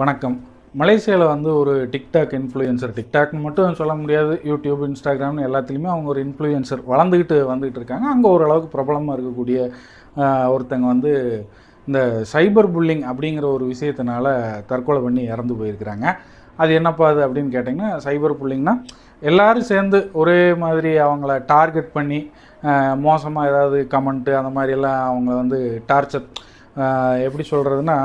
வணக்கம். மலேசியாவில் வந்து ஒரு டிக்டாக் இன்ஃப்ளூயன்சர் டிக்டாக்னு மட்டும் சொல்ல முடியாது. யூடியூப் இன்ஸ்டாகிராம்னு எல்லாத்துலேயுமே அவங்க ஒரு இன்ஃப்ளூயன்சர் வளர்ந்துக்கிட்டு வந்துக்கிட்டு இருக்காங்க. அங்கே ஓரளவுக்கு பிரபலமாக இருக்கக்கூடிய ஒருத்தங்க வந்து இந்த சைபர் புல்லிங் அப்படிங்கிற ஒரு விஷயத்தினால தற்கொலை பண்ணி இறந்து போயிருக்கிறாங்க. அது என்னப்பா அது அப்படின்னு கேட்டிங்கன்னா சைபர் புல்லிங்னா எல்லோரும் சேர்ந்து ஒரே மாதிரி அவங்கள டார்கெட் பண்ணி மோசமாக ஏதாவது கமெண்ட்டு அந்த மாதிரியெல்லாம் அவங்கள வந்து டார்ச்சர் எப்படி சொல்கிறதுனா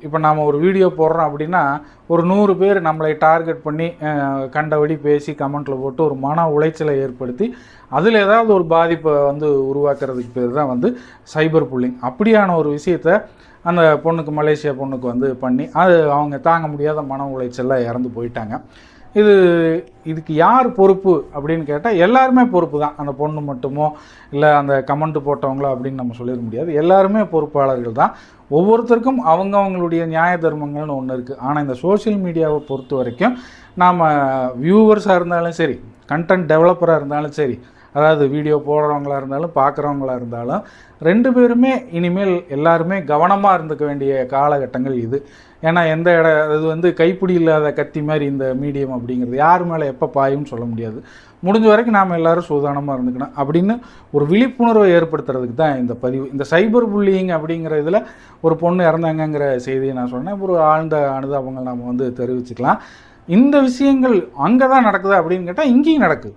இப்போ நாம் ஒரு வீடியோ போடுறோம் அப்படின்னா ஒரு நூறு பேர் நம்மளை டார்கெட் பண்ணி அஹ், கண்டபடி பேசி கமெண்ட்டில் போட்டு ஒரு மன உளைச்சலை ஏற்படுத்தி அதில் ஏதாவது ஒரு பாதிப்பை வந்து உருவாக்குறதுக்கு பேர் தான் வந்து சைபர் புல்லிங் அப்படியான ஒரு விஷயத்த அந்த பொண்ணுக்கு மலேசியா பொண்ணுக்கு வந்து பண்ணி அது அவங்க தாங்க முடியாத மன உளைச்சலில் இறந்து போயிட்டாங்க. இது இதுக்கு யார் பொறுப்பு அப்படின்னு கேட்டால் எல்லாருமே பொறுப்பு தான். அந்த பொண்ணு மட்டுமோ இல்லை அந்த கமெண்ட் போட்டவங்களோ அப்படின்னு நம்ம சொல்லிட முடியாது. எல்லாருமே பொறுப்பாளர்கள் தான். ஒவ்வொருத்தருக்கும் அவங்கவங்களுடைய நியாய தர்மங்கள்னு ஒன்று இருக்குது ஆனால் இந்த சோஷியல் மீடியாவை பொறுத்த வரைக்கும் நாம் வியூவர்ஸாக இருந்தாலும் சரி கண்டென்ட் டெவலப்பராக இருந்தாலும் சரி அதாவது வீடியோ போடுறவங்களா இருந்தாலும் பார்க்குறவங்களா இருந்தாலும் ரெண்டு பேருமே இனிமேல் எல்லாருமே கவனமாக இருந்துக்க வேண்டிய காலகட்டங்கள் இது. ஏன்னா எந்த இட அது வந்து கைப்பிடி இல்லாத கத்தி மாதிரி இந்த மீடியம் அப்படிங்கிறது யார் மேலே எப்போ பாயும்னு சொல்ல முடியாது. முடிஞ்ச வரைக்கும் நாம் எல்லாரும் சூதானமாக இருந்துக்கணும். அப்படின்னு ஒரு விழிப்புணர்வை ஏற்படுத்துறதுக்கு தான் இந்த பதிவு. இந்த சைபர் புள்ளிங் அப்படிங்கிற இதில் ஒரு பொண்ணு இறந்தாங்கங்கிற செய்தியை நான் சொன்னேன். ஒரு ஆழ்ந்த அனுதாபங்கள் நாம் வந்து தெரிவிச்சுக்கலாம். இந்த விஷயங்கள் அங்கே தான் நடக்குது அப்படின்னு கேட்டால் இங்கேயும் நடக்குது.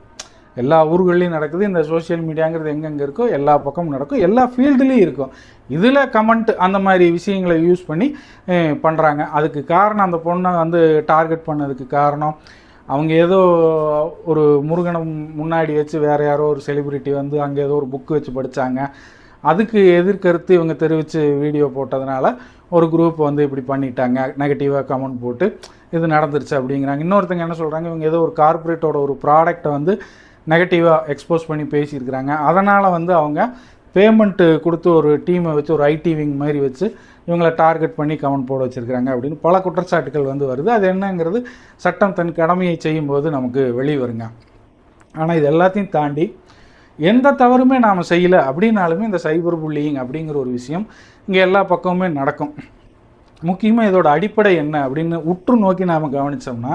எல்லா ஊர்கள்லையும் நடக்குது. இந்த சோஷியல் மீடியாங்கிறது எங்கெங்கே இருக்கோ எல்லா பக்கமும் நடக்கும். எல்லா ஃபீல்டுலேயும் இருக்கும். இதில் கமெண்ட் அந்த மாதிரி விஷயங்களை யூஸ் பண்ணி பண்ணுறாங்க அதுக்கு காரணம் அந்த பொண்ணை வந்து டார்கெட் பண்ணதுக்கு காரணம். அவங்க ஏதோ ஒரு முருகனை முன்னாடி வச்சு வேறு யாரோ ஒரு செலிபிரிட்டி வந்து அங்கே ஏதோ ஒரு புக்கு வச்சு படித்தாங்க அதுக்கு எதிர்கருத்து இவங்க தெரிவித்து வீடியோ போட்டதுனால ஒரு குரூப் வந்து இப்படி பண்ணிட்டாங்க. நெகட்டிவாக கமெண்ட் போட்டு இது நடந்துருச்சு அப்படிங்கிறாங்க. இன்னொருத்தங்க என்ன சொல்கிறாங்க இவங்க ஏதோ ஒரு கார்ப்பரேட்டோட ஒரு ப்ராடக்ட்டை வந்து நெகட்டிவாக எக்ஸ்போஸ் பண்ணி பேசியிருக்கிறாங்க. அதனால் வந்து அவங்க பேமெண்ட்டு கொடுத்து ஒரு டீமை வச்சு ஒரு ஐடி விங் மாதிரி வச்சு இவங்களை டார்கெட் பண்ணி கமெண்ட் போட வச்சுருக்கிறாங்க அப்படின்னு பல குற்றச்சாட்டுகள் வந்து வருது. அது என்னங்கிறது சட்டம் தன் கடமையை செய்யும்போது நமக்கு வெளியே வருங்க. ஆனால் இது எல்லாத்தையும் தாண்டி எந்த தவறுமே நாம் செய்யலை அப்படின்னாலுமே இந்த சைபர் புல்லிங் அப்படிங்கிற ஒரு விஷயம் இங்கே எல்லா பக்கமுமே நடக்கும். முக்கியமாக இதோட அடிப்படை என்ன அப்படின்னு உற்று நோக்கி நாம் கவனித்தோம்னா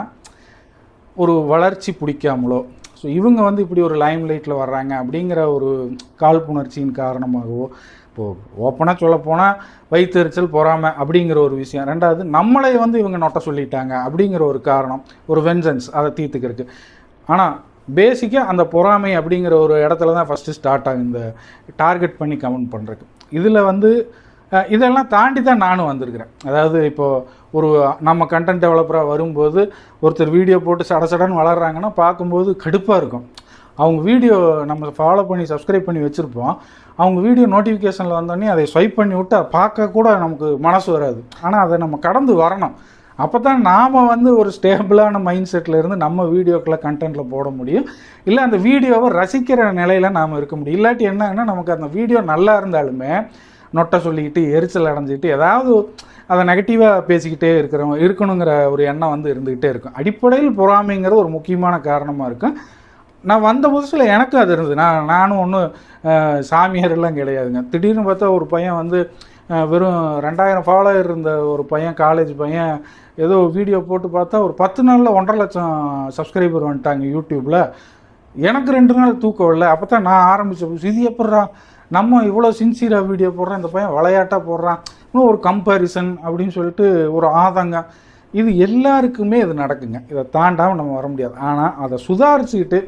ஒரு வளர்ச்சி பிடிக்காமலோ ஸோ இவங்க வந்து இப்படி ஒரு லைம் லைட்டில் வர்றாங்க அப்படிங்கிற ஒரு காழ்ப்புணர்ச்சியின் காரணமாகவோ இப்போது ஓப்பனாக சொல்லப்போனால் வயிற்றுச்சல் பொறாமை அப்படிங்கிற ஒரு விஷயம். ரெண்டாவது நம்மளை வந்து இவங்க நொட்ட சொல்லிட்டாங்க அப்படிங்கிற ஒரு காரணம் ஒரு வெஞ்சன்ஸ் அதை தீர்த்துக்கிறதுக்கு. ஆனால் பேசிக்காக அந்த பொறாமை அப்படிங்கிற ஒரு இடத்துல தான் ஃபஸ்ட்டு ஸ்டார்ட் ஆகும் இந்த டார்கெட் பண்ணி கமெண்ட் பண்ணுறதுக்கு இதில் வந்து இதெல்லாம் தாண்டி தான் நானும் வந்திருக்கிறேன். அதாவது இப்போது ஒரு நம்ம கண்டென்ட் டெவலப்பராக வரும்போது ஒருத்தர் வீடியோ போட்டு சட சடன்னு வளர்றாங்கன்னா பார்க்கும்போது கடுப்பாக இருக்கும். அவங்க வீடியோ நம்ம ஃபாலோ பண்ணி சப்ஸ்கிரைப் பண்ணி வச்சுருப்போம். அவங்க வீடியோ நோட்டிஃபிகேஷனில் வந்தோடனே அதை ஸ்வைப் பண்ணி விட்டு பார்க்க கூட நமக்கு மனசு வராது. ஆனால் அதை நம்ம கடந்து வரணும். அப்போ தான் நாம் வந்து ஒரு ஸ்டேபிளான மைண்ட் செட்டில் இருந்து நம்ம வீடியோக்களை கண்டென்ட்டில் போட முடியும். இல்லை அந்த வீடியோவை ரசிக்கிற நிலையில் நாம் இருக்க முடியும். இல்லாட்டி என்னன்னா நமக்கு அந்த வீடியோ நல்லா இருந்தாலுமே நொட்டை சொல்லிக்கிட்டு எரிச்சல் அடைஞ்சிக்கிட்டு ஏதாவது அதை நெகட்டிவாக பேசிக்கிட்டே இருக்கிறவங்க இருக்கணுங்கிற ஒரு எண்ணம் வந்து இருந்துக்கிட்டே இருக்கும். அடிப்படையில் பொறாமைங்கிறது ஒரு முக்கியமான காரணமாக இருக்கும். நான் வந்த புதுசில் எனக்கும் அது இருந்தது. நான் நானும் ஒன்றும் சாமியாரெல்லாம் கிடையாதுங்க. திடீர்னு பார்த்தா ஒரு பையன் வந்து வெறும் ரெண்டாயிரம் ஃபாலோயர் இருந்த ஒரு பையன் காலேஜ் பையன் ஏதோ வீடியோ போட்டு பார்த்தா ஒரு பத்து நாளில் ஒன்றரை லட்சம் சப்ஸ்கிரைபர் வந்துட்டாங்க யூடியூப்பில் எனக்கு ரெண்டு நாள் தூக்கம் இல்லை அப்போ தான் நான் ஆரம்பித்த புதுசு இது எப்பட்றா நம்ம இவ்வளோ சின்சியராக வீடியோ போடுறோம் இந்த பையன் விளையாட்டாக போடுறான். இன்னும் ஒரு கம்பேரிசன் அப்படின்னு சொல்லிட்டு ஒரு ஆதங்கம் இது எல்லாருக்குமே இது நடக்குங்க. இதை தாண்டாமல் நம்ம வர முடியாது. ஆனால் அதை சுதாரிச்சுக்கிட்டு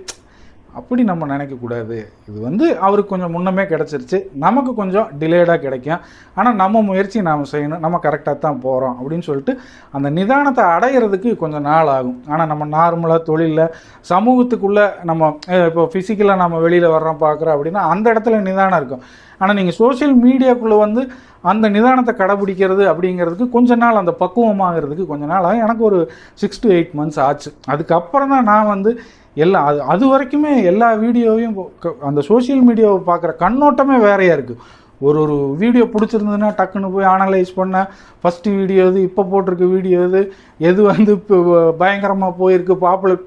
அப்படி நம்ம நினைக்கக்கூடாது இது வந்து அவருக்கு கொஞ்சம் முன்னமே கிடச்சிருச்சு. நமக்கு கொஞ்சம் டிலேடாக கிடைக்கும். ஆனால் நம்ம முயற்சி நாம் செய்யணும். நம்ம கரெக்டாக தான் போகிறோம் அப்படின்னு சொல்லிட்டு அந்த நிதானத்தை அடையிறதுக்கு கொஞ்சம் நாள் ஆகும். ஆனால் நம்ம நார்மலாக தொழிலில் சமூகத்துக்குள்ளே நம்ம இப்போ ஃபிசிக்கலாக நம்ம வெளியில் வர்றோம் பார்க்குறோம் அப்படின்னா அந்த இடத்துல நிதானம் இருக்கும். ஆனால் நீங்கள் சோஷியல் மீடியாக்குள்ளே வந்து அந்த நிதானத்தை கடைபிடிக்கிறது அப்படிங்கிறதுக்கு கொஞ்ச நாள் அந்த பக்குவமாகிறதுக்கு கொஞ்ச நாள் எனக்கு ஒரு சிக்ஸ் டு எயிட் மந்த்ஸ் ஆச்சு. அதுக்கப்புறம் தான் நான் வந்து எல்லா அது அது வரைக்குமே எல்லா வீடியோவையும் க- அந்த சோஷியல் மீடியாவை பார்க்குற கண்ணோட்டமே வேறையாக இருக்குது ஒரு ஒரு வீடியோ பிடிச்சிருந்ததுன்னா டக்குன்னு போய் அனலைஸ் பண்ண ஃபஸ்ட்டு வீடியோ இது இப்போ போட்டிருக்க வீடியோ இது எது வந்து இப்போ பயங்கரமாக போயிருக்கு பாப்புலர்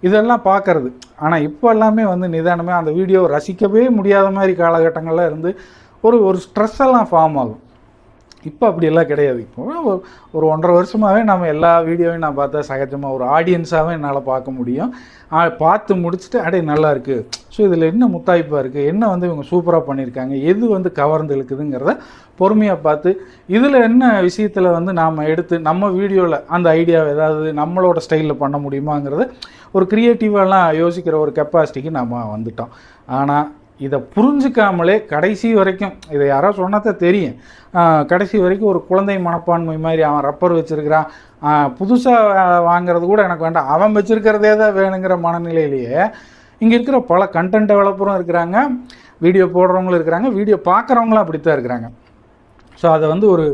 இதெல்லாம் பார்க்கறது. ஆனால் இப்போ எல்லாமே வந்து நிதானமே அந்த வீடியோவை ரசிக்கவே முடியாத மாதிரி காலகட்டங்கள்லாம் இருந்து ஒரு ஒரு ஸ்ட்ரெஸ் எல்லாம் ஃபார்ம் ஆகும். இப்போ அப்படியெல்லாம் கிடையாது. இப்போ ஒரு- ஒன்றரை வருஷமாகவே நம்ம எல்லா வீடியோவையும் நான் பார்த்தா சகஜமாக ஒரு ஆடியன்ஸாகவே என்னால் பார்க்க முடியும். பார்த்து முடிச்சுட்டு அடே நல்லா இருக்குது ஸோ இதில் என்ன முத்தாய்ப்பாக இருக்குது என்ன வந்து இவங்க சூப்பராக பண்ணியிருக்காங்க எது வந்து கவர்ந்து இழுக்குதுங்கிறத பொறுமையாக பார்த்து இதில் என்ன விஷயத்தில் வந்து நாம் எடுத்து நம்ம வீடியோவில் அந்த ஐடியாவை ஏதாவது நம்மளோட ஸ்டைலில் பண்ண முடியுமாங்கிறத ஒரு க்ரியேட்டிவாலாம் யோசிக்கிற ஒரு கெப்பாசிட்டிக்கு நம்ம வந்துட்டோம். ஆனால் இதை புரிஞ்சுக்காமலே கடைசி வரைக்கும் இதை யாரோ சொன்னதை தெரியும். கடைசி வரைக்கும் ஒரு குழந்தை மனப்பான்மை மாதிரி அவன் ரப்பர் வச்சுருக்கிறான். புதுசாக வாங்குறது கூட எனக்கு வேண்டாம். அவன் வச்சுருக்கிறதே தான் வேணுங்கிற மனநிலையிலேயே இங்கே இருக்கிற பல கண்டென்ட் டெவலப்பரும் இருக்கிறாங்க. வீடியோ போடுறவங்களும் இருக்கிறாங்க. வீடியோ பார்க்குறவங்களும் அப்படித்தான் இருக்கிறாங்க. ஸோ அதை வந்து ஒரு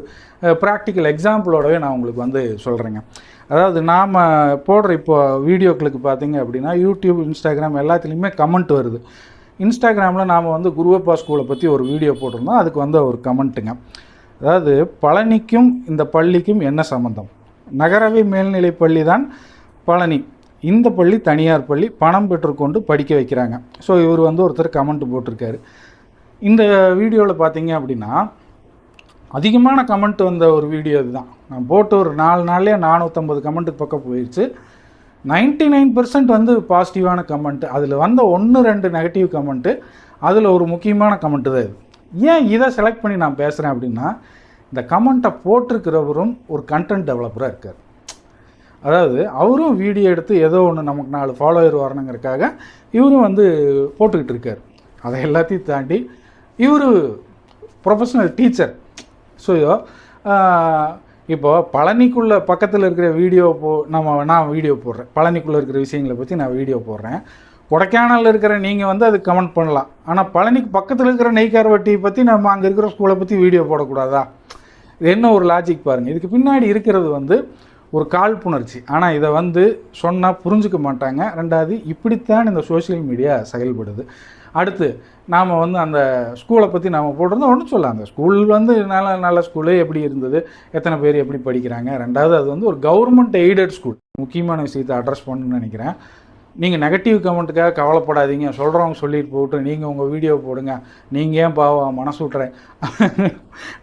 ப்ராக்டிக்கல் எக்ஸாம்பிளோடவே நான் உங்களுக்கு வந்து சொல்கிறேங்க அதாவது நாம் போடுற இப்போ வீடியோக்களுக்கு பார்த்தீங்க அப்படின்னா யூடியூப் இன்ஸ்டாகிராம் எல்லாத்துலேயுமே கமெண்ட் வருது. இன்ஸ்டாகிராமில் நாம் வந்து குருவப்பா ஸ்கூலை பற்றி ஒரு வீடியோ போட்டிருந்தோம். அதுக்கு வந்து ஒரு கமெண்ட்டுங்க. அதாவது பழனிக்கும் இந்த பள்ளிக்கும் என்ன சம்மந்தம் நகரவை மேல்நிலை பள்ளி தான் பழனி. இந்த பள்ளி தனியார் பள்ளி பணம் பெற்றுக்கொண்டு படிக்க வைக்கிறாங்க. ஸோ இவர் வந்து ஒருத்தர் கமெண்ட் போட்டிருக்காரு. இந்த வீடியோவில் பார்த்தீங்க அப்படின்னா அதிகமான கமெண்ட் வந்த ஒரு வீடியோ இதுதான். நான் போட்டு ஒரு நாலு நாள்லேயே நானூற்றம்பது கமெண்ட்டுக்கு பக்கம் போயிடுச்சு நைன்டி நைன் பர்சன்ட் வந்து பாசிட்டிவான கமெண்ட்டு அதில் வந்த ஒன்று ரெண்டு நெகட்டிவ் கமெண்ட்டு அதில் ஒரு முக்கியமான கமெண்ட்டு தான் இது. ஏன் இதை செலக்ட் பண்ணி நான் பேசுகிறேன் அப்படின்னா இந்த கமெண்ட்டை போட்டிருக்கிறவரும் ஒரு கண்டென்ட் டெவலப்பராக இருக்கார். அதாவது அவரும் வீடியோ எடுத்து ஏதோ ஒன்று நமக்கு நாலு ஃபாலோவர் வரணுங்கிறதுக்காக இவரும் வந்து போட்டுக்கிட்டு இருக்கார். அதை எல்லாத்தையும் தாண்டி இவர் ப்ரொஃபஷனல் டீச்சர் ஸோ இப்போது பழனிக்குள்ள பக்கத்தில் இருக்கிற வீடியோ போ நம்ம நான் வீடியோ போடுறேன். பழனிக்குள்ளே இருக்கிற விஷயங்களை பற்றி நான் வீடியோ போடுறேன். கொடைக்கானலில் இருக்கிற நீங்கள் வந்து அது கமெண்ட் பண்ணலாம். ஆனால் பழனிக்கு பக்கத்தில் இருக்கிற நெய்க்காரவட்டியை பற்றி நம்ம அங்கே இருக்கிற ஸ்கூலை பற்றி வீடியோ போடக்கூடாதா? இது என்ன ஒரு லாஜிக் பாருங்கள் இதுக்கு பின்னாடி இருக்கிறது வந்து ஒரு காழ்ப்புணர்ச்சி. ஆனால் இதை வந்து சொன்னால் புரிஞ்சுக்க மாட்டாங்க. ரெண்டாவது இப்படித்தான் இந்த சோஷியல் மீடியா செயல்படுது. அடுத்து நாம் வந்து அந்த ஸ்கூலை பற்றி நாம் போட்டிருந்தோம் ஒன்றும் சொல்லலாம் அந்த ஸ்கூல் வந்து நல்ல நல்ல ஸ்கூலு எப்படி இருந்தது? எத்தனை பேர் எப்படி படிக்கிறாங்க? ரெண்டாவது அது வந்து ஒரு கவர்மெண்ட் எய்டட் ஸ்கூல் முக்கியமான விஷயத்தை அட்ரஸ் பண்ணணும்னு நினைக்கிறேன். நீங்கள் நெகட்டிவ் கமெண்ட்டுக்காக கவலைப்படாதீங்க. சொல்கிறவங்க சொல்லிட்டு போட்டு நீங்கள் உங்கள் வீடியோ போடுங்க. நீங்கள் ஏன் பாவம்? மனசு விட்றேன்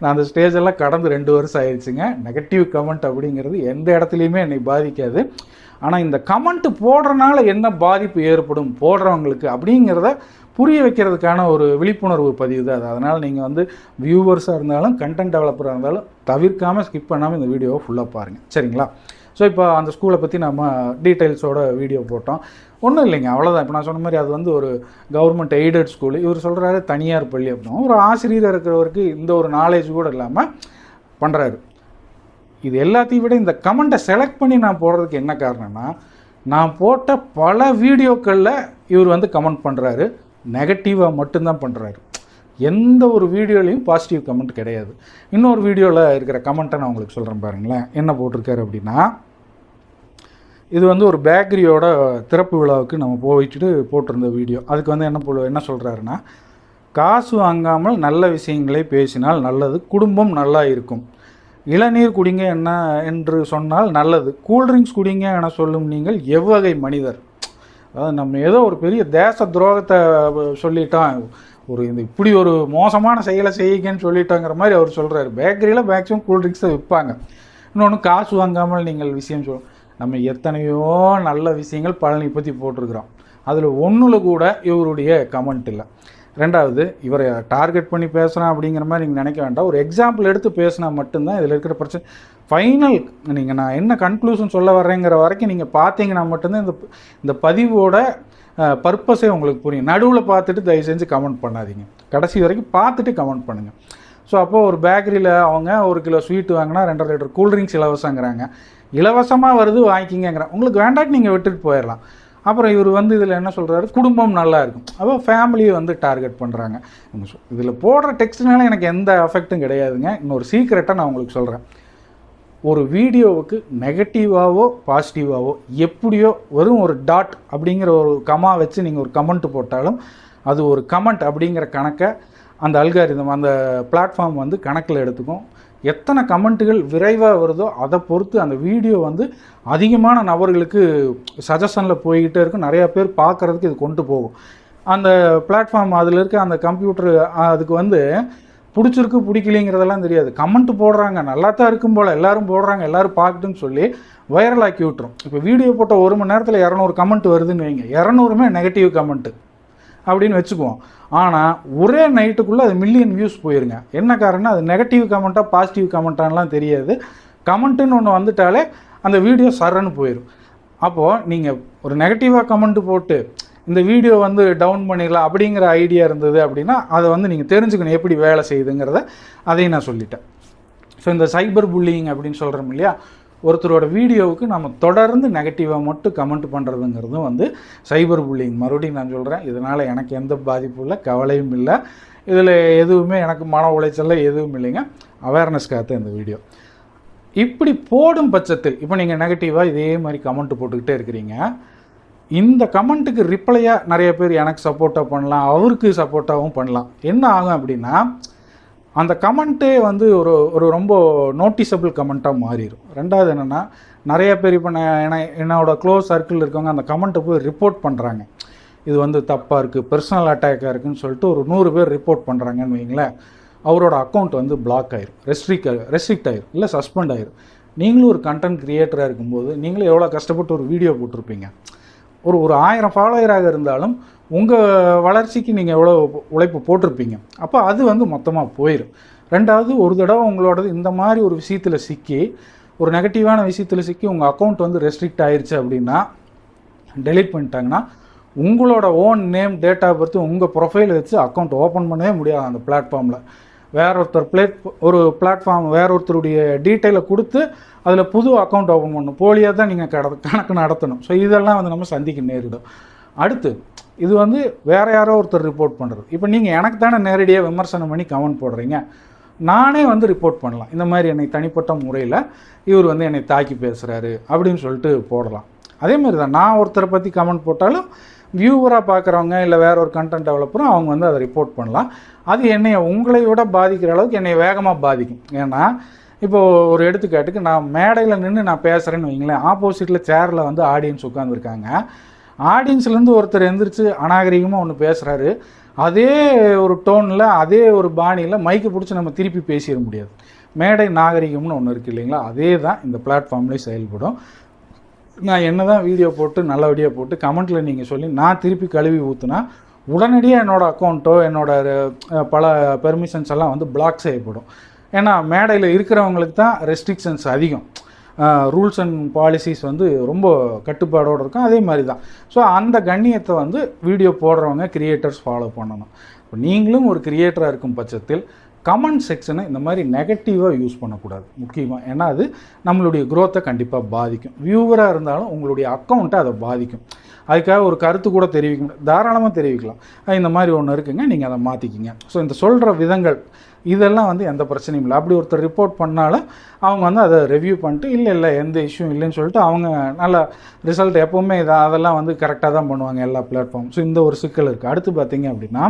நான் அந்த ஸ்டேஜெல்லாம் கடந்து ரெண்டு வருஷம் ஆயிடுச்சுங்க. நெகட்டிவ் கமெண்ட் அப்படிங்கிறது எந்த இடத்துலையுமே என்னை பாதிக்காது. ஆனால் இந்த கமெண்ட் போடுறனால என்ன பாதிப்பு ஏற்படும்? போடுறவங்களுக்கு அப்படிங்கிறத புரிய வைக்கிறதுக்கான ஒரு விழிப்புணர்வு பதிவு தான் அது. அதனால் நீங்கள் வந்து வியூவர்ஸாக இருந்தாலும் கண்டென்ட் டெவலப்பராக இருந்தாலும் தவிர்க்காமல் ஸ்கிப் பண்ணாமல் இந்த வீடியோவை ஃபுல்லாக பாருங்கள் சரிங்களா? ஸோ இப்போ அந்த ஸ்கூலை பற்றி நம்ம டீட்டெயில்ஸோட வீடியோ போட்டோம். ஒன்றும் இல்லைங்க அவ்வளோதான் இப்போ நான் சொன்ன மாதிரி அது வந்து ஒரு கவர்மெண்ட் எய்டட் ஸ்கூல் இவர் சொல்கிறாரு தனியார் பள்ளி அப்படின்னா. ஒரு ஆசிரியர் இருக்கிறவருக்கு இந்த ஒரு நாலேஜ் கூட இல்லாமல் பண்ணுறாரு இது எல்லாத்தையும் விட இந்த கமெண்ட்டை செலக்ட் பண்ணி நான் போடுறதுக்கு என்ன காரணம்னா நான் போட்ட பல வீடியோக்களில் இவர் வந்து கமெண்ட் பண்ணுறாரு நெகட்டிவாக மட்டும்தான் பண்ணுறாரு எந்த ஒரு வீடியோலையும் பாசிட்டிவ் கமெண்ட் கிடையாது. இன்னொரு வீடியோவில் இருக்கிற கமெண்ட்டை நான் உங்களுக்கு சொல்கிறேன் பாருங்களேன். என்ன போட்டிருக்காரு அப்படின்னா இது வந்து ஒரு பேக்கரியோட திறப்பு விழாவுக்கு நம்ம போயிட்டு போட்டிருந்த வீடியோ. அதுக்கு வந்து என்ன போ என்ன சொல்கிறாருன்னா காசு வாங்காமல் நல்ல விஷயங்களை பேசினால் நல்லது குடும்பம் நல்லா இருக்கும். இளநீர் குடிங்க என்ன என்று சொன்னால் நல்லது. கூல்ட்ரிங்க்ஸ் குடிங்க என சொல்லும் நீங்கள் எவ்வகை மனிதர். அதாவது நம்ம ஏதோ ஒரு பெரிய தேச துரோகத்தை சொல்லிட்டோம் ஒரு இந்த இப்படி ஒரு மோசமான செயலை செய்யுங்கன்னு சொல்லிட்டோங்கிற மாதிரி அவர் சொல்கிறாரு பேக்கரியில் மேக்ஸிமம் கூல்ட்ரிங்க்ஸை விற்பாங்க. இன்னொன்று காசு வாங்காமல் நீங்கள் விஷயம் சொல் நம்ம எத்தனையோ நல்ல விஷயங்கள் பழனி பற்றி போட்டிருக்கிறோம். அதில் ஒன்றில் கூட இவருடைய கமெண்ட் இல்லை. ரெண்டாவது இவரை டார்கெட் பண்ணி பேசுகிறேன் அப்படிங்கிற மாதிரி நீங்கள் நினைக்க வேண்டாம். ஒரு எக்ஸாம்பிள் எடுத்து பேசினா மட்டும்தான் இதில் இருக்கிற பிரச்சனை. ஃபைனல் நீங்கள் நான் என்ன கன்க்ளூஷன் சொல்ல வர்றேங்கிற வரைக்கும் நீங்கள் பார்த்தீங்கன்னா மட்டும்தான் இந்த இந்த பதிவோட பர்பஸே உங்களுக்கு புரியும். நடுவில் பார்த்துட்டு தயவு செஞ்சு கமெண்ட் பண்ணாதீங்க. கடைசி வரைக்கும் பார்த்துட்டு கமெண்ட் பண்ணுங்கள் ஸோ அப்போது ஒரு பேக்கரியில் அவங்க ஒரு கிலோ ஸ்வீட் வாங்கினா ரெண்டரை லிட்டர் கூல்ட்ரிங்க்ஸ் இலவசங்கிறாங்க. இலவசமாக வருது வாங்கிக்கிங்கிறேன் உங்களுக்கு வேண்டாட்டு நீங்கள் விட்டுட்டு போயிடலாம். அப்புறம் இவர் வந்து இதில் என்ன சொல்கிறாரு குடும்பம் நல்லா இருக்கும். அப்போ ஃபேமிலியை வந்து டார்கெட் பண்ணுறாங்க இதில் போடுற டெக்ஸ்ட்னால எனக்கு எந்த எஃபெக்ட்டும் கிடையாதுங்க. இன்னொரு சீக்ரெட்டாக நான் உங்களுக்கு சொல்கிறேன் ஒரு வீடியோவுக்கு நெகட்டிவாவோ பாசிட்டிவாவோ எப்படியோ வெறும் ஒரு டாட் அப்படிங்கிற ஒரு கமா வச்சு நீங்கள் ஒரு கமெண்ட் போட்டாலும் அது ஒரு கமெண்ட் அப்படிங்கிற கணக்கை அந்த அல்காரிதம் அந்த பிளாட்ஃபார்ம் வந்து கணக்கில் எடுத்துக்கும். எத்தனை கமெண்ட்டுகள் விரைவாக வருதோ அதை பொறுத்து அந்த வீடியோ வந்து அதிகமான நபர்களுக்கு சஜஷனில் போய்கிட்டே இருக்கும் நிறையா பேர் பார்க்குறதுக்கு இது கொண்டு போகும். அந்த பிளாட்ஃபார்ம் அதில் இருக்க அந்த கம்ப்யூட்டர் அதுக்கு வந்து பிடிச்சிருக்கு பிடிக்கலைங்கிறதெல்லாம் தெரியாது. கமெண்ட் போடுறாங்க. நல்லா தான் இருக்கும் போல். எல்லோரும் போடுறாங்க. எல்லோரும் பார்க்கட்டுன்னு சொல்லி வைரல் ஆக்கி விட்டுரும். இப்போ வீடியோ போட்ட ஒரு மணி நேரத்தில் இரநூறு கமெண்ட் வருதுன்னு வைங்க. இரநூறுமே நெகட்டிவ் கமெண்ட்டு அப்படின்னு வச்சுக்குவோம். ஆனால் ஒரே நைட்டுக்குள்ளே அது மில்லியன் வியூஸ் போயிருங்க. என்ன காரணம் அது நெகட்டிவ் கமெண்ட்டாக பாசிட்டிவ் கமெண்ட்டான்லாம் தெரியாது. கமெண்ட்டுன்னு ஒன்று வந்துட்டாலே அந்த வீடியோ சரன்னு போயிடும் அப்போது நீங்கள் ஒரு நெகட்டிவாக கமெண்ட் போட்டு இந்த வீடியோ வந்து டவுன் பண்ணிடலாம் அப்படிங்கிற ஐடியா இருந்தது அப்படின்னா அதை வந்து நீங்கள் தெரிஞ்சுக்கணும் எப்படி வேலை செய்யுதுங்கிறத அதையும் நான் சொல்லிட்டேன். ஸோ இந்த சைபர் புல்லிங் அப்படின்னு சொல்கிறோம் இல்லையா? ஒருத்தரோட வீடியோவுக்கு நம்ம தொடர்ந்து நெகட்டிவாக மட்டும் கமெண்ட் பண்ணுறதுங்கிறதும் வந்து சைபர் புல்லிங் மறுபடியும் நான் சொல்கிறேன் இதனால் எனக்கு எந்த பாதிப்பும் இல்லை கவலையும் இல்லை. இதில் எதுவுமே எனக்கு மன உளைச்சல்ல எதுவும் இல்லைங்க. அவேர்னஸ்க்காக தான் இந்த வீடியோ. இப்படி போடும் பட்சத்தில் இப்போ நீங்கள் நெகட்டிவாக இதே மாதிரி கமெண்ட் போட்டுக்கிட்டே இருக்கிறீங்க. இந்த கமெண்ட்டுக்கு ரிப்ளையாக நிறைய பேர் எனக்கு சப்போர்ட்டாக பண்ணலாம் அவருக்கு சப்போர்ட்டாகவும் பண்ணலாம். என்ன ஆகும் அப்படின்னா அந்த கமெண்ட்டே வந்து ஒரு ஒரு ரொம்ப நோட்டிசபிள் கமெண்ட்டாக மாறிடும் ரெண்டாவது என்னென்னா நிறைய பேர் இப்போ நான் என்ன என்னோட க்ளோஸ் சர்க்கிள் இருக்கவங்க அந்த கமெண்ட்டை போய் ரிப்போர்ட் பண்ணுறாங்க இது வந்து தப்பாக இருக்குது பர்சனல் அட்டாக்காக இருக்குன்னு சொல்லிட்டு ஒரு நூறு பேர் ரிப்போர்ட் பண்ணுறாங்கன்னு வைங்களேன் அவரோட அக்கௌண்ட் வந்து பிளாக் ஆயிரும். ரெஸ்ட்ரிக் ரெஸ்ட்ரிக்ட் ஆயிரும். இல்லை சஸ்பெண்ட் ஆயிரும். நீங்களும் ஒரு கண்டென்ட் க்ரியேட்டராக இருக்கும்போது நீங்களும் எவ்வளோ கஷ்டப்பட்டு ஒரு வீடியோ போட்டிருப்பீங்க. ஒரு ஒரு ஆயிரம் ஃபாலோயராக இருந்தாலும் உங்கள் வளர்ச்சிக்கு நீங்கள் எவ்வளோ உழைப்பு போட்டிருப்பீங்க? அப்போ அது வந்து மொத்தமாக போயிடும் ரெண்டாவது ஒரு தடவை உங்களோடது இந்த மாதிரி ஒரு விஷயத்தில் சிக்கி ஒரு நெகட்டிவான விஷயத்தில் சிக்கி உங்கள் அக்கௌண்ட் வந்து ரெஸ்ட்ரிக்ட் ஆயிடுச்சு அப்படின்னா டெலீட் பண்ணிட்டாங்கன்னா உங்களோட ஓன் நேம் டேட்டா பற்றி உங்கள் ப்ரொஃபைல் வச்சு அக்கௌண்ட் ஓப்பன் பண்ணவே முடியாது அந்த பிளாட்ஃபார்மில் வேற ஒருத்தர் பிளேட் ஒரு பிளாட்ஃபார்ம் வேற ஒருத்தருடைய டீட்டெயிலை கொடுத்து அதில் புது அக்கௌண்ட் ஓப்பன் பண்ணணும். போலியாக தான் நீங்கள் கட கணக்கு நடத்தணும். ஸோ இதெல்லாம் வந்து நம்ம சந்திக்க நேரிடும். அடுத்து இது வந்து வேறு யாரோ ஒருத்தர் ரிப்போர்ட் பண்ணுறது இப்போ நீங்கள் எனக்கு தானே நேரடியாக விமர்சனம் பண்ணி கமெண்ட் போடுறீங்க. நானே வந்து ரிப்போர்ட் பண்ணலாம். இந்த மாதிரி என்னை தனிப்பட்ட முறையில் இவர் வந்து என்னை தாக்கி பேசுகிறாரு அப்படின்னு சொல்லிட்டு போடலாம். அதே மாதிரி தான் நான் ஒருத்தரை பற்றி கமெண்ட் போட்டாலும் வியூவராக பார்க்குறவங்க இல்லை வேற ஒரு கண்டென்ட் டெவலப்பரும் அவங்க வந்து அதை ரிப்போர்ட் பண்ணலாம். அது என்னை உங்களை விட பாதிக்கிற அளவுக்கு என்னை வேகமாக பாதிக்கும். ஏன்னா இப்போ ஒரு எடுத்துக்காட்டுக்கு நான் மேடையில் நின்று நான் பேசுகிறேன்னு வைங்களேன் ஆப்போசிட்டில் சேரில் வந்து ஆடியன்ஸ் உட்காந்துருக்காங்க ஆடியன்ஸ்லேருந்து ஒருத்தர் எந்திரிச்சு அநாகரிகமாக ஒன்று பேசுகிறாரு அதே ஒரு டோனில் அதே ஒரு பாணியில் மைக்கு பிடிச்சி நம்ம திருப்பி பேசிட முடியாது. மேடை நாகரிகம்னு ஒன்று இருக்குது இல்லைங்களா? அதே தான் இந்த பிளாட்ஃபார்ம்லேயும் செயல்படும். நான் என்ன தான் வீடியோ போட்டு நல்லபடியாக போட்டு கமெண்ட்டில் நீங்கள் சொல்லி நான் திருப்பி கழுவி ஊற்றுனா உடனடியாக என்னோடய அக்கௌண்ட்டோ என்னோடய பல பெர்மிஷன்ஸ் எல்லாம் வந்து பிளாக் செய்யப்படும். ஏன்னா மேடையில் இருக்கிறவங்களுக்கு தான் ரெஸ்ட்ரிக்ஷன்ஸ் அதிகம். ரூல்ஸ் அண்ட் பாலிசிஸ் வந்து ரொம்ப கட்டுப்பாடோடு இருக்கும். அதே மாதிரி தான். ஸோ அந்த கண்ணியத்தை வந்து வீடியோ போடுறவங்க கிரியேட்டர்ஸ் ஃபாலோ பண்ணணும். இப்போ நீங்களும் ஒரு கிரியேட்டராக இருக்கும் பட்சத்தில் கமெண்ட் செக்ஷனை இந்த மாதிரி நெகட்டிவாக யூஸ் பண்ணக்கூடாது. முக்கியமாக ஏன்னா அது நம்மளுடைய குரோத்தை கண்டிப்பாக பாதிக்கும். வியூவராக இருந்தாலும் உங்களுடைய அக்கௌண்ட்டை அதை பாதிக்கும். அதுக்காக ஒரு கருத்து கூட தெரிவிக்க தாராளமாக தெரிவிக்கலாம். இந்த மாதிரி ஒன்று இருக்குங்க நீங்கள் அதை மாற்றிக்கிங்க ஸோ இந்த சொல்கிற விதங்கள் இதெல்லாம் வந்து எந்த பிரச்சனையும் இல்லை. அப்படி ஒருத்தர் ரிப்போர்ட் பண்ணாலும் அவங்க வந்து அதை ரிவ்யூ பண்ணிட்டு இல்லை இல்லை எந்த இஷ்யூ இல்லைன்னு சொல்லிட்டு அவங்க நல்ல ரிசல்ட் எப்போவுமே இதை அதெல்லாம் வந்து கரெக்டாக தான் பண்ணுவாங்க எல்லா பிளாட்ஃபார்ம் ஸோ இந்த ஒரு சிக்கல் இருக்குது அடுத்து பார்த்தீங்க அப்படின்னா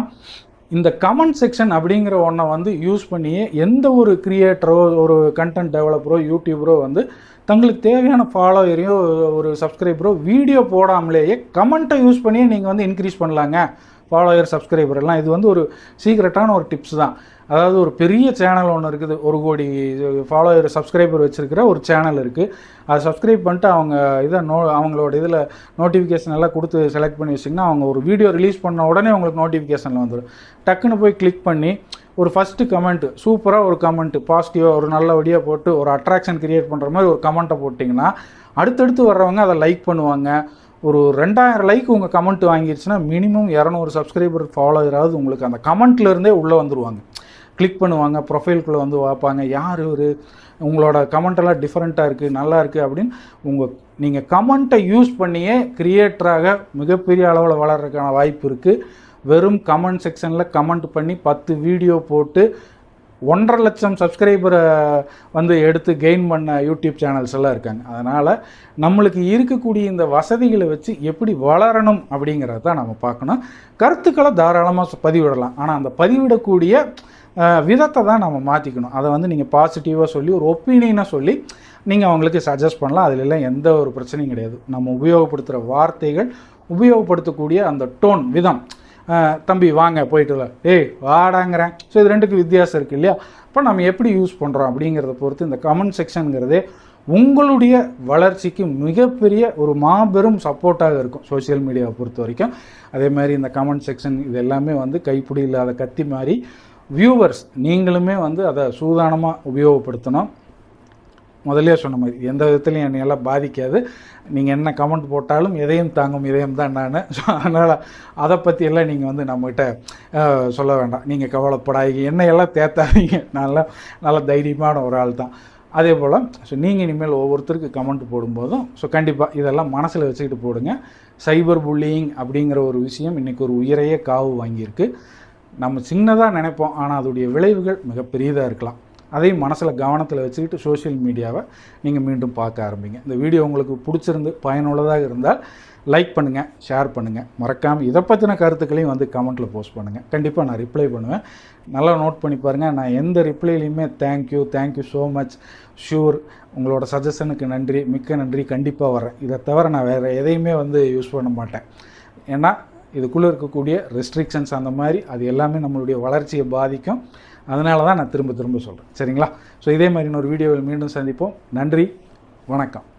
இந்த கமெண்ட் செக்ஷன் அப்படிங்கிற ஒன்றை வந்து யூஸ் பண்ணியே எந்த ஒரு கிரியேட்டரோ ஒரு கண்டென்ட் டெவலப்பரோ யூடியூபரோ வந்து தங்களுக்கு தேவையான ஃபாலோயரையோ ஒரு சப்ஸ்கிரைபரோ வீடியோ போடாமலேயே கமெண்ட்டை யூஸ் பண்ணியே நீங்கள் வந்து இன்க்ரீஸ் பண்ணலாங்க. ஃபாலோயர் சப்ஸ்கிரைபர் எல்லாம் இது வந்து ஒரு சீக்ரெட்டான ஒரு டிப்ஸ் தான். அதாவது ஒரு பெரிய சேனல் ஒன்று இருக்குது. ஒரு கோடி ஃபாலோயர் சப்ஸ்கிரைபர் வச்சுருக்கிற ஒரு சேனல் இருக்குது அதை சப்ஸ்கிரைப் பண்ணிட்டு அவங்க இதை நோ அவங்களோட இதில் நோட்டிஃபிகேஷன் எல்லாம் கொடுத்து செலக்ட் பண்ணி வச்சிங்கன்னா அவங்க ஒரு வீடியோ ரிலீஸ் பண்ண உடனே உங்களுக்கு நோட்டிஃபிகேஷனில் வந்துடும் டக்குன்னு போய் கிளிக் பண்ணி ஒரு ஃபஸ்ட்டு கமெண்ட்டு சூப்பராக ஒரு கமெண்ட்டு பாசிட்டிவாக ஒரு நல்லபடியாக போட்டு ஒரு அட்ராக்ஷன் க்ரியேட் பண்ணுற மாதிரி ஒரு கமெண்ட்டை போட்டிங்கன்னா அடுத்தடுத்து வர்றவங்க அதை லைக் பண்ணுவாங்க. ஒரு ரெண்டாயிரம் லைக் உங்கள் கமெண்ட் வாங்கிருச்சுன்னா மினிமம் இரநூறு சப்ஸ்கிரைபர் ஃபாலோயராவது உங்களுக்கு அந்த கமெண்ட்லேருந்தே உள்ளே வந்துடுவாங்க கிளிக் பண்ணுவாங்க ப்ரொஃபைல்குள்ளே வந்து பார்ப்பாங்க யார் ஒரு உங்களோட கமெண்ட்டெல்லாம் டிஃப்ரெண்ட்டாக இருக்குது நல்லா இருக்குது அப்படின்னு உங்கள் நீங்கள் கமெண்ட்டை யூஸ் பண்ணியே கிரியேட்டராக மிகப்பெரிய அளவில் வளர்றதுக்கான வாய்ப்பு இருக்குது வெறும் கமெண்ட் செக்ஷனில் கமெண்ட் பண்ணி பத்து வீடியோ போட்டு ஒன்றரை லட்சம் சப்ஸ்கிரைபரை வந்து எடுத்து கெயின் பண்ண யூடியூப் சேனல்ஸ் எல்லாம் இருக்காங்க. அதனால் நம்மளுக்கு இருக்கக்கூடிய இந்த வசதிகளை வச்சு எப்படி வளரணும் அப்படிங்கிறத தான் நம்ம பார்க்கணும். கருத்துக்களை தாராளமாக பதிவிடலாம். ஆனால் அந்த பதிவிடக்கூடிய விதத்தை தான் நம்ம மாற்றிக்கணும் அதை வந்து நீங்கள் பாசிட்டிவாக சொல்லி ஒரு ஒப்பீனியனாக சொல்லி நீங்கள் அவங்களுக்கு சஜஸ்ட் பண்ணலாம். அதிலெல்லாம் எந்த ஒரு பிரச்சனையும் கிடையாது. நம்ம உபயோகப்படுத்துகிற வார்த்தைகள் உபயோகப்படுத்தக்கூடிய அந்த டோன் விதம். தம்பி வாங்க போயிட்டு வா. ஏய் வாடாங்கிறேன். ஸோ இது ரெண்டுக்கு வித்தியாசம் இருக்குது இல்லையா? அப்போ நம்ம எப்படி யூஸ் பண்ணுறோம் அப்படிங்கிறத பொறுத்து இந்த கமெண்ட் செக்ஷனுங்கிறதே உங்களுடைய வளர்ச்சிக்கு மிகப்பெரிய ஒரு மாபெரும் சப்போர்ட்டாக இருக்கும் சோஷியல் மீடியாவை பொறுத்த வரைக்கும். அதே மாதிரி இந்த கமெண்ட் செக்ஷன் இது எல்லாமே வந்து கைப்பிடி இல்லாத கத்தி மாதிரி வியூவர்ஸ் நீங்களுமே வந்து அதை சூதானமாக உபயோகப்படுத்தணும். முதலே சொன்ன மாதிரி எந்த விதத்துலையும் என்னையெல்லாம் பாதிக்காது. நீங்கள் என்ன கமெண்ட் போட்டாலும் எதையும் தாங்கும் இதயம் தான் நான். ஸோ அதனால் அதை பற்றியெல்லாம் நீங்கள் வந்து நம்மகிட்ட சொல்ல வேண்டாம். நீங்கள் கவலைப்படாதீங்க. என்னை எல்லாம் தேத்தாதீங்க. நல்லா நல்ல தைரியமான ஒரு ஆள் தான். அதே போல் ஸோ நீங்கள் இனிமேல் ஒவ்வொருத்தருக்கு கமெண்ட் போடும்போதும் ஸோ கண்டிப்பாக இதெல்லாம் மனசில் வச்சுக்கிட்டு போடுங்க. சைபர் புல்லிங் அப்படிங்கிற ஒரு விஷயம் இன்றைக்கி ஒரு உயரையே காவு வாங்கியிருக்கு. நம்ம சின்னதாக நினைப்போம் ஆனால் அதோடைய விளைவுகள் மிகப்பெரியதாக இருக்கலாம். அதையும் மனசில் கவனத்தில் வச்சுக்கிட்டு சோஷியல் மீடியாவை நீங்கள் மீண்டும் பார்க்க ஆரம்பிங்க. இந்த வீடியோ உங்களுக்கு பிடிச்சிருந்து பயனுள்ளதாக இருந்தால் லைக் பண்ணுங்கள் ஷேர் பண்ணுங்கள் மறக்காமல் இதை பற்றின கருத்துக்களையும் வந்து கமெண்ட்டில் போஸ்ட் பண்ணுங்கள் கண்டிப்பாக நான் ரிப்ளை பண்ணுவேன். நல்லா நோட் பண்ணி பாருங்கள் நான் எந்த ரிப்ளைலையுமே thank you thank you so much sure உங்களோட சஜஷனுக்கு நன்றி. மிக்க நன்றி. கண்டிப்பாக வரேன் இதை தவிர நான் வேறு எதையுமே வந்து யூஸ் பண்ண மாட்டேன். ஏன்னா இதுக்குள்ளே இருக்கக்கூடிய ரெஸ்ட்ரிக்ஷன்ஸ் அந்த மாதிரி அது எல்லாமே நம்மளுடைய வளர்ச்சியை பாதிக்கும். அதனால தான் நான் திரும்ப திரும்ப சொல்கிறேன் சரிங்களா? ஸோ இதே மாதிரி இன்னொரு வீடியோவில் மீண்டும் சந்திப்போம். நன்றி. வணக்கம்.